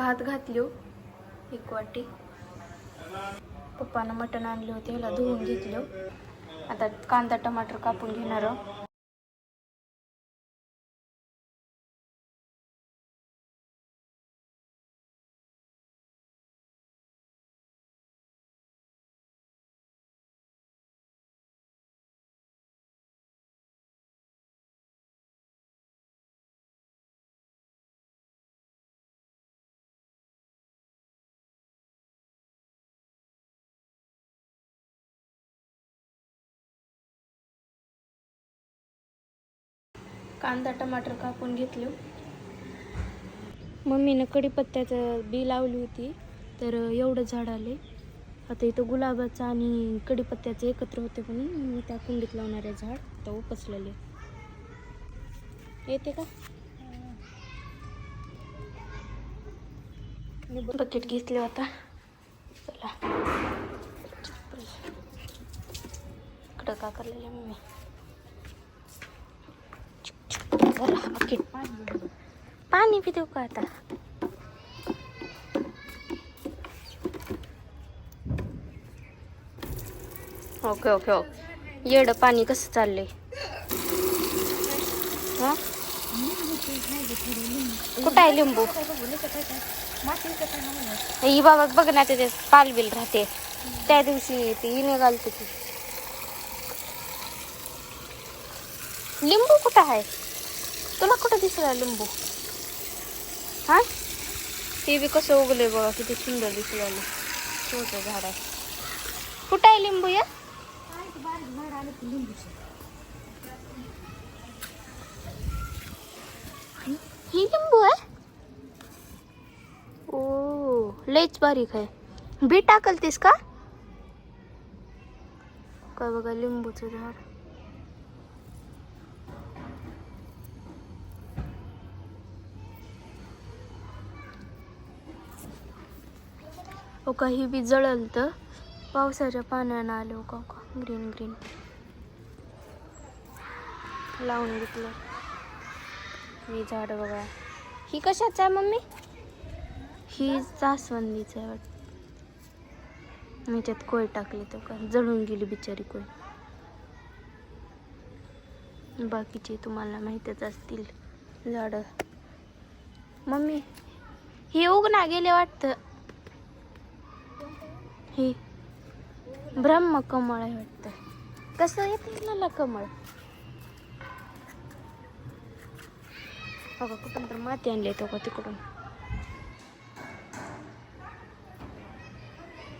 भात घातलो एक वाटी. पप्पानं मटण आणले होते ह्याला धुवून घेतलं. आता कांदा टमाटर कापून घेणार कांदा टमाटर कापून घेतले. मम्मीनं कढीपत्त्याचं बी लावली होती तर एवढं झाड आले. आता इथं गुलाबाचं आणि कढीपत्त्याचं एकत्र होते म्हणून मी त्या कुंडीत लावणारे झाड आता उपसलेले. येते का? बकेट घेतले होता चला. इकडं का करलेलं मम्मी जरा बकेट पाणी पितो का आता? Okay okay okay. येडं पाणी कसं चाललंय? कुठं आहे लिंबू? ही बाबा बघ ना ते पालबिल राहते. त्या दिवशी ती इने घालते लिंबू कुठं आहे? तुला कुठं दिसला लिंबू? हा? ते बी कसं उगले बघा किती सुंदर दिसलं छोट झाड आहे कुठं आहे लिंबू या ही लिंबू आहे? ओ लयच बारीक आहे. बी टाकलतीस का? काय बघा लिंबूचं झाड. हो का ही बी जळल तर पावसाच्या पाण्यानं आलं का ग्रीन ग्रीन लावून घेतलं. ही झाड बघा. ही कशाच आहे मम्मी? ही जास्वंदीचं आहे वाटतं. मी त्यात कोय टाकली तो का? जळून गेली बिचारी कोय. बाकीचे तुम्हाला माहीतच असतील झाडं. मम्मी ही उगना गेले वाटतं. ही ब्रह्म कमळ आहे वाटतं. कसं येते मला कमळ. बघा कुठून तर माती आणली तो का तिकडून.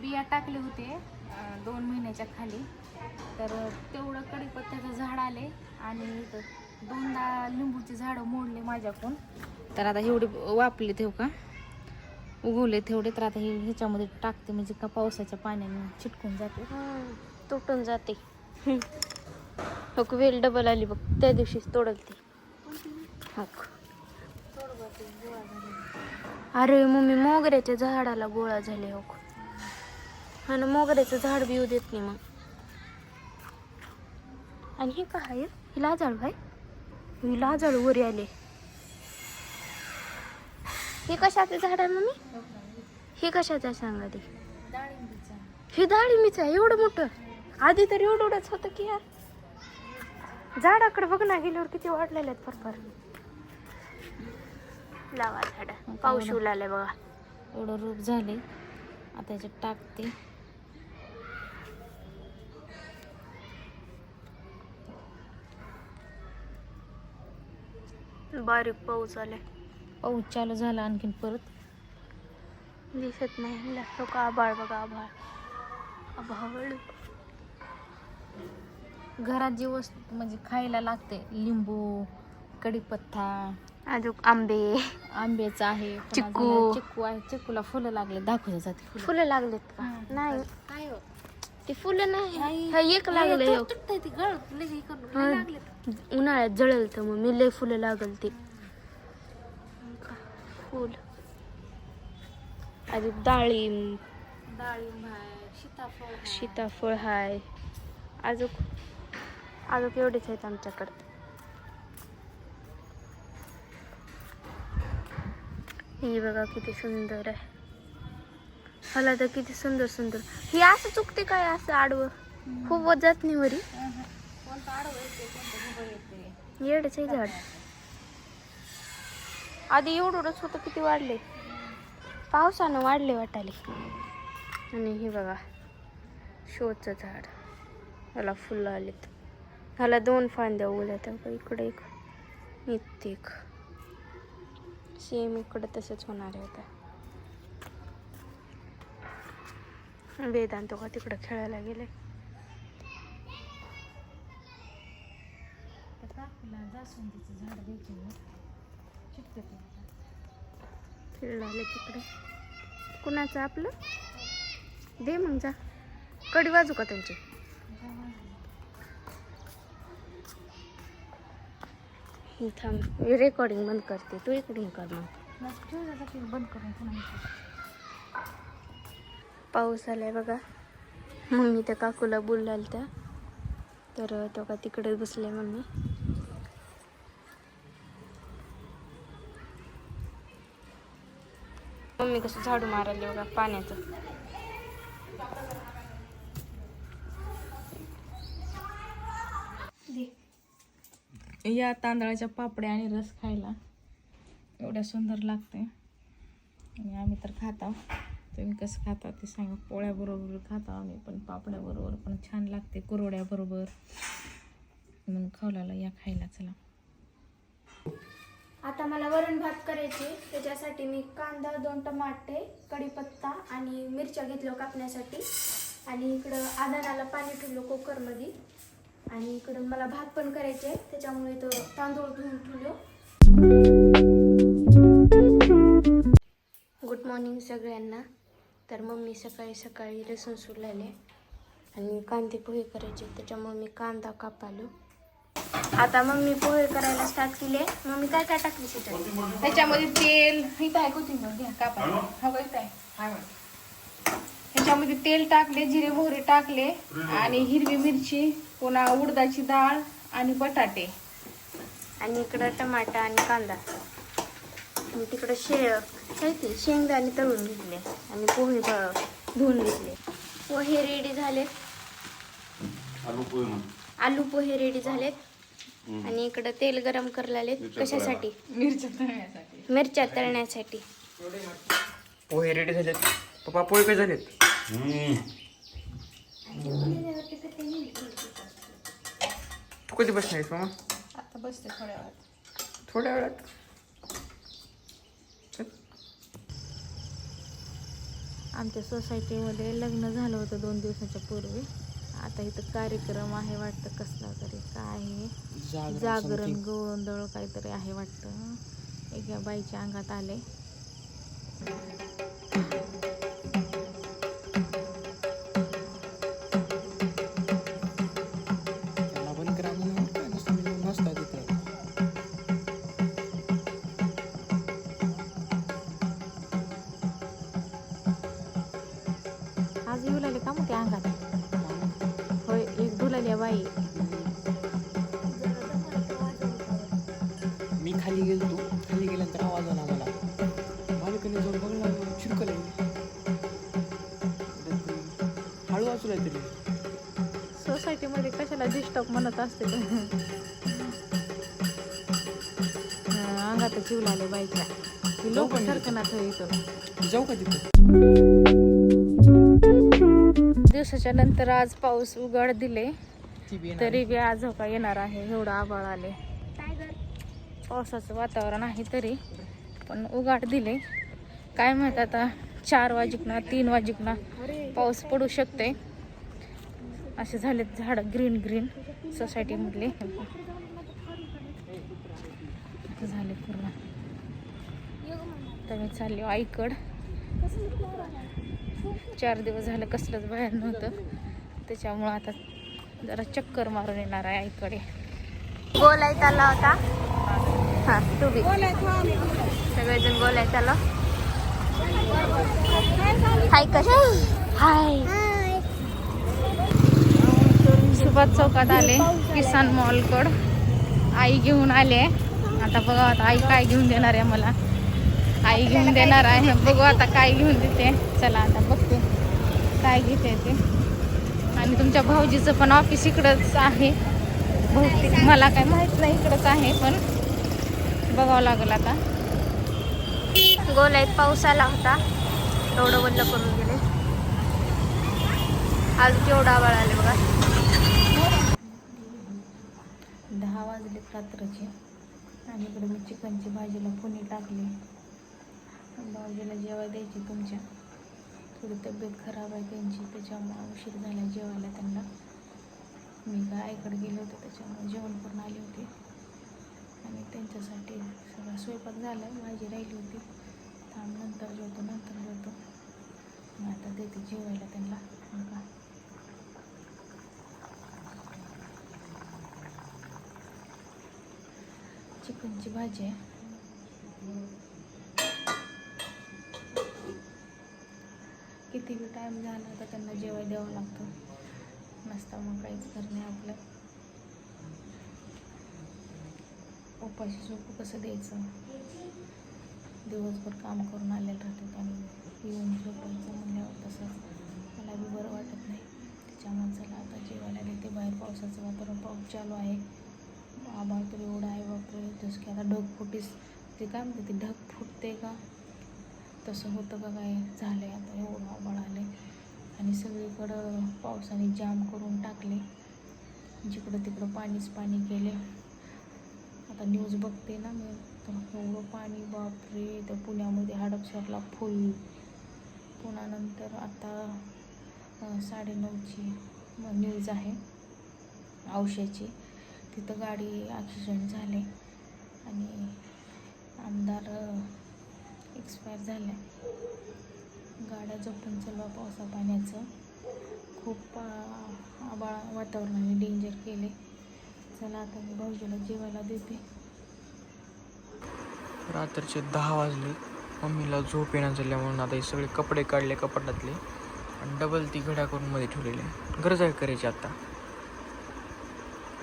बिया टाकले होते दोन महिन्याच्या खाली. तर तेवढं कडीपत्त्याचं झाड आले आणि दोनदा लिंबूची झाडं मोडले माझ्याकडून. तर आता एवढे वापले ठेव का? उगवले तेवढे तर आता हे ह्याच्यामध्ये टाकते म्हणजे का पावसाच्या पाण्याने चिटकून जाते. तुटून जाते. वेल डबल आली बघ. त्या दिवशीच तोडल ती. अरे मम्मी मोगऱ्याच्या झाडाला गोळा झाले हो. हा ना मोगऱ्याचं झाड बी येऊ देत नाही मग. आणि हे काय आहे? ही लाजाळू आहे? ही लाजाळू वरी आले. हे कशाचं झाड आहे मम्मी? हे कशाचं आहे सांगा ते हे डाळिंबीचं आहे एवढं मोठं. आधी तर एवढं एवढंच होतं की यार. झाडाकडे बघ ना गेल्यावर किती वाढलेले आहेत फरफर लावा झाड. पाऊस येऊ लागलाय बघा. एवढं रूप झाले आता याच्यात टाकते. बारीक पाऊस आलाय. पाऊस चालू झाला आणखीन परत. दिसत नाही. लागतो का आभाळ बघा आभाळ. आभाळ. घरात जी वस्तू म्हणजे खायला लागते लिंबू कढीपत्ता अजून आंबे. आंब्याचं आहे चिक्कू. चिक्कू आहे. चिक्कूला फुलं लागले. दाखवल्या जाते फुलं. लागलेत का. नाही. काय हो? ती फुलं नाही. हा एक लागले हे. लागलेत. उन्हाळ्यात जळल तर मग. मी लय फुलं लागल ते. फुल. अजून डाळिंब. डाळिंब आहे सीताफळ आहे. सीताफळ हाय. अजून अजून एवढेच आहेत आमच्याकडे. ही बघा किती सुंदर आहे. मला तर किती सुंदर सुंदर. ही असं चुकते काय असं आडवं? खूप जात नाही वरी. येडच आहे झाड. आधी एवढंच होतं किती वाढले? पावसानं वाढले वाटाले आणि हे बघा शोचं झाड. त्याला फुलं आलेत. ह्याला दोन फांद्या उद्या त्या इकडे एक नित्येक सेम इकडं तसंच होणार आहे आता. वेदांत का तिकडं खेळायला गेले. त्या झाड खेळ आले तिकडे. कुणाचं आपलं? दे मग जा. कडी वाजू का त्यांची? थांब थांब रेकॉर्डिंग बंद करते. तू इकडून कर मग बंद करून पाऊस आलाय बघा. मम्मी त्या काकूला बोललाल त्या तर तो का तिकडे बसले मम्मी. मम्मी कसं झाडू मारायला बघा पाण्याचं. या तांदळाच्या पापड्या आणि रस खायला. एवढ्या सुंदर लागते. आणि आम्ही तर खाता तुम्ही कसं खाता ते सांगा. पोळ्याबरोबर खाता आम्ही पण पापड्याबरोबर पण छान लागते. कुरवड्याबरोबर. म्हणून खावल्याला या खायला चला. आता मला वरण भात करायचे त्याच्यासाठी मी कांदा दोन टमाटे कढीपत्ता आणि मिरच्या घेतलो कापण्यासाठी. आणि इकडं आदानाला पाणी ठेवलं कुकरमध्ये. आणि इकडं मला भात पण करायचे त्याच्यामुळे तो तांदूळ धुवून ठेवलो. गुड मॉर्निंग सगळ्यांना. तर मम्मी सकाळी सकाळी लसूण सोलायले आणि कांदे पोहे करायचे त्याच्यामुळे मी कांदा कापालो. आता मम्मी पोहे करायला स्टार्ट केले मम्मी काय काय टाकली त्याच्यात त्याच्यामध्ये तेल इथं आहे कोथिंबीर? घ्या कापा. हवं इथं आहे हा बघ. त्याच्यामध्ये तेल टाकले जिरे मोहरे टाकले आणि हिरवी मिरची पुन्हा उडदाची डाळ आणि बटाटे. आणि इकडं टमाटा आणि कांदा. आणि तिकडं शे काय ते? शेंगदाणे तळून घेतले. आणि पोहे धुवून घेतले. पोहे रेडी झालेत आलू पोहे रेडी झालेत. आणि इकडं तेल गरम करलालेत कशासाठी? मिरच्या तळण्यासाठी. मिरच्या तळण्यासाठी. पोहे रेडी झालेत. पप्पा पोहे काय झालेत. तू कधी बसणार आहेस मामा? आता बसते थोड्या वेळात. थोड्या वेळात? आमच्या सोसायटीमध्ये लग्न झालं होतं दोन दिवसाच्या पूर्वी. आता इथं कार्यक्रम आहे वाटतं कसला तरी काय आहे? जागरण गोंधळ काहीतरी आहे वाटतं. एका बाईच्या अंगात आले. मी खाली गेलो तू. खाली गेल्यानंतर आवाज आला मला. बाल्कनी जाऊन बघला चिरकल हळू वाचू तरी. सोसायटीमध्ये कशाला डिस्टर्ब म्हणत असते ते. अंगातच येऊ लागले बाईच्या. ती लोक ना इथं. जाऊ का तिथे? दिवसाच्या नंतर आज पाऊस उघड दिले. तरी बी आज का येणार आहे एवढं आभाळ आले. पावसाचं वातावरण आहे तरी पण उघाड दिले. काय माहीत आता चार वाजिकना तीन वाजिकना पाऊस पडू शकते असे झालेत झाड ग्रीन ग्रीन सोसायटीमधले झाले पूर्ण. तर मी चालले आईकड. चार दिवस झालं कसलंच बाहेर नव्हतं. त्याच्यामुळं आता जरा चक्कर मारून येणार आहे आईकडे. बोलायचा आला होता हा तू बी. सगळेजण बोलायचं आलं हाय कशा? हाय. सुभाष चौकात आले किसान मॉलकड. आई घेऊन आले. आता बघा आता आई काय घेऊन देणार आहे मला. आई घेऊन देणार आहे. बघू आता काय घेऊन देते. चला आता बघते. काय घेते ते. आणि तुमच्या भाऊजीचं पण ऑफिस इकडंच आहे. बहुतेक मला काय माहीत नाही इकडंच आहे पण बघावं लागेल आता. आहेत पाऊस आला होता. एवढं बंद करून गेले. आज केवढा आवाळ आले बघा. दहा वाजले रात्रीचे. आणि इकडे मी चिकनची भाजीला पुणे टाकली. भाऊजीला जेवाय द्यायची तुमच्या. थोडी तब्येत खराब आहे त्यांची त्याच्यामुळे उशीर झाला जेवायला त्यांना. मी काय आईकडे गेले होते त्याच्यामुळे जेवण करून आले होते. आणि त्यांच्यासाठी सगळा स्वयंपाक झाला माझी राहिली होती. थांब नंतर जेवतो नंतर जेवतो. मग आता देते जेवायला त्यांना. मग चिकनची भाजी आहे. किती बी टाईम झाला तर त्यांना जेवाय द्यावं लागतं. नसता मग काहीच करणे आपलं. उपाशी झोपू कसं द्यायचं? दिवसभर काम करून आलेलं राहतात आणि येऊन झोपायचं म्हणल्यावर तसंच मला बी बरं वाटत नाही. त्याच्यामुळे चला आता जेवायला देते. बाहेर पावसाचं वातावरण पाऊस चालू आहे. आभाळ तर एवढं आहे बापरे. जसं की आता ढग फुटीस ते काय म्हणते ते ढग फुटते का? तसं होतं का काय झालं आहे आता एवढं आभाळ आले आणि सगळीकडं पावसाने जाम करून टाकले. जिकडं तिकडं पाणीच पाणी केले. आता न्यूज बघते ना मी. तर एवढं पाणी बापरे तर पुण्यामध्ये हडपसरला फुल. पुन्हा नंतर आता साडेनऊची न्यूज आहे औषधाची तिथं गाडी ॲक्सिडेंट झाले. आणि आमदार एक्सपायर झाले गाड्या जपून चालवा पावसा पाण्याचं. खूप आबाळ वातावरणाने डेंजर केले चला आता मी भाऊजीला जेवायला देते. रात्रीचे दहा वाजले. मम्मीला झोप येणार झाल्या म्हणून आता हे सगळे कपडे काढले कपाटातले आणि डबल ती घड्या करून मध्ये ठेवलेले. गरज आहे करायची आता.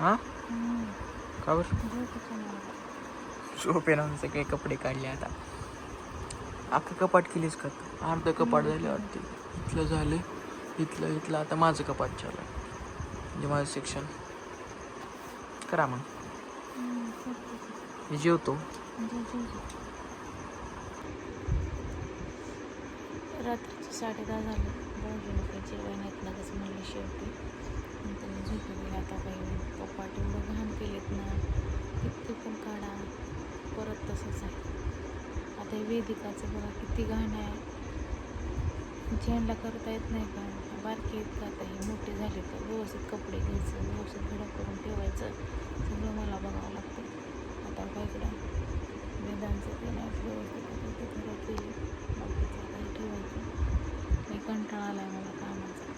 हां? का बरं. झोप येणार सगळे कपडे काढले आता. अख्खं कपाट केलीच का अर्ध कपाट झाले वाटते. इथलं झालं इथलं इथलं. आता माझं कपाट चालू म्हणजे माझं सेक्शन करा मग. मी जेवतो. रात्रीचे साडे दहा झाले. भाऊजीला काही जेवाय नाहीत लगेच म्हणले शेवटी. मग त्यांनी झोपू गेले. आता काही कपाट एवढं घाण केलेत ना ते पण काढा. परत तसंच आहे. आहे वेदिकाचं बघा किती घाण आहे. ज्यांना करता येत नाही का बारकी आहेत का आता हे मोठे झाले तर व्यवस्थित कपडे घ्यायचं व्यवस्थित घडा करून ठेवायचं. सगळं मला बघावं लागतं. आता काय वेदांचं ते नाही व्यवस्थित आता ते घरात बाकीचं काही ठेवायचं. काही कंटाळा आला आहे मला कामाचा.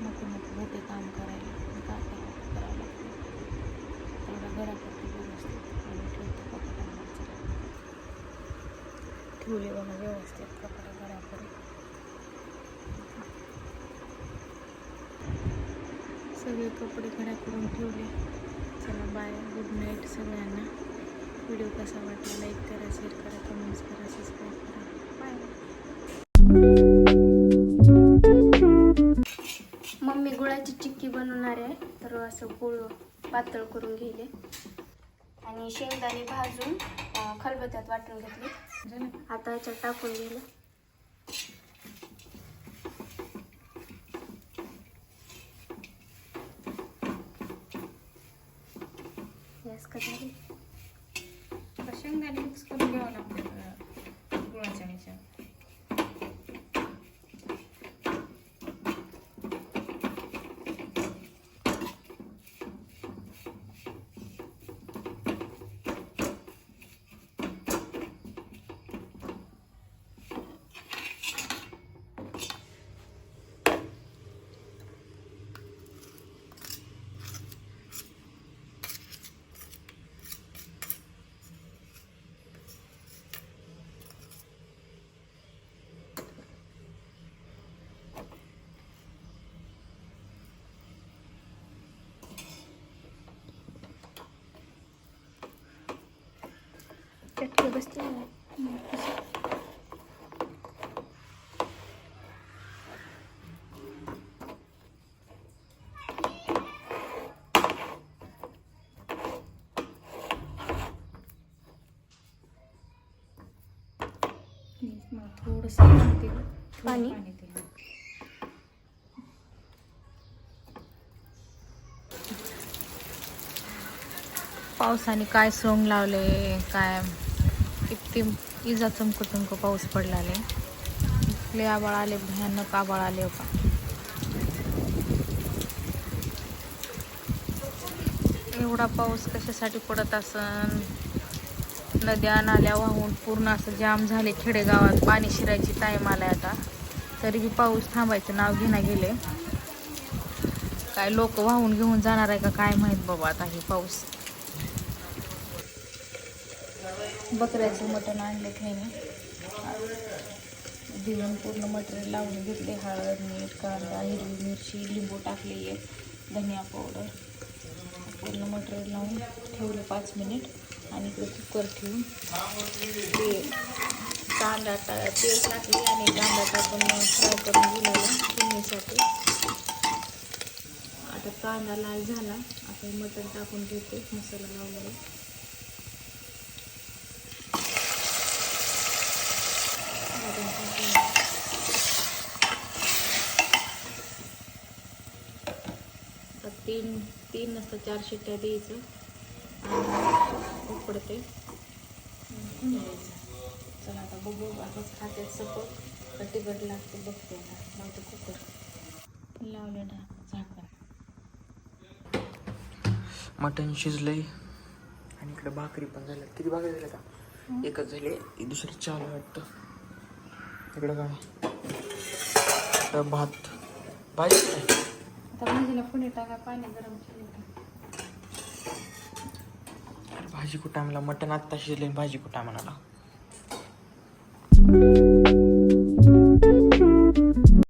नको नको होते काम करायला. काय का करावं करावं लागतं. तेवढा घरासाठी व्यवस्थित आणि ठेवते कपड्यांना ठेवले बघा व्यवस्थित कपडे घराकडे सगळे कपडे घरा करून ठेवले. चला बाय गुड नाईट सगळ्यांना. व्हिडिओ कसा वाटला लाईक करा शेअर करा कमेंट्स करा सबस्क्राईब करा. बाय मम्मी गुळाची चिक्की बनवणार आहे. तर असं गुळ पातळ करून घेले आणि शेंगदाणे भाजून अं, खलबत्त्यात वाटून घेतली. आता याच्यात टाकून गेले गॅस का त्याच्यात व्यवस्थित थोडस पाणी? पावसाने काय सोंग लावले काय? ते इजा चमकं चमकं पाऊस पडला इथले आबाळ आले भयानक आबाळ आले होता. एवढा पाऊस कशासाठी पडत असन? नद्या नाल्या वाहून पूर्ण असं जाम झाले खेडेगावात. पाणी शिरायची टाईम आलाय आता. तरी बी पाऊस थांबायचं नाव घेणं गेले काय लोक वाहून घेऊन जाणार आहे का काय माहीत बाबा आता हे पाऊस. बकऱ्याचं मटण आणले त्याने दिवण पूर्ण मटेरियल लावून घेतले हळद मीठ कांदा हिरवी मिरची लिंबू टाकली आहे धनिया पावडर पूर्ण मटेरियल लावून ठेवलं पाच मिनिट आणि इकडे कुकर ठेवून. ते कांदा टा तेल टाकले आणि कांदा टाकून फ्राय करून दिलेलं चिमणीसाठी आता कांदा लाल झाला. आता मटण टाकून घेते मसाला लावलेला. तीन तीन नसतं चार शिट्ट्या द्यायचं. आणि उकडते. चला आता बघू असंच खात्यात सपक. का तिखट लागते बघते आता. लावते कुकर. लावले झाकण. मटण शिजलंय. आणि इकडे भाकरी पण झाल्या किती भाकरी झाल्या का एकच झाली. दुसरी चार वाटतं. इकडं काय भात. भाजी आता भाजीला पुणे टाका पाणी गरम केले भाजी कुठं आम्हाला? मटण आत्ता शिजले भाजी कुठं म्हणाला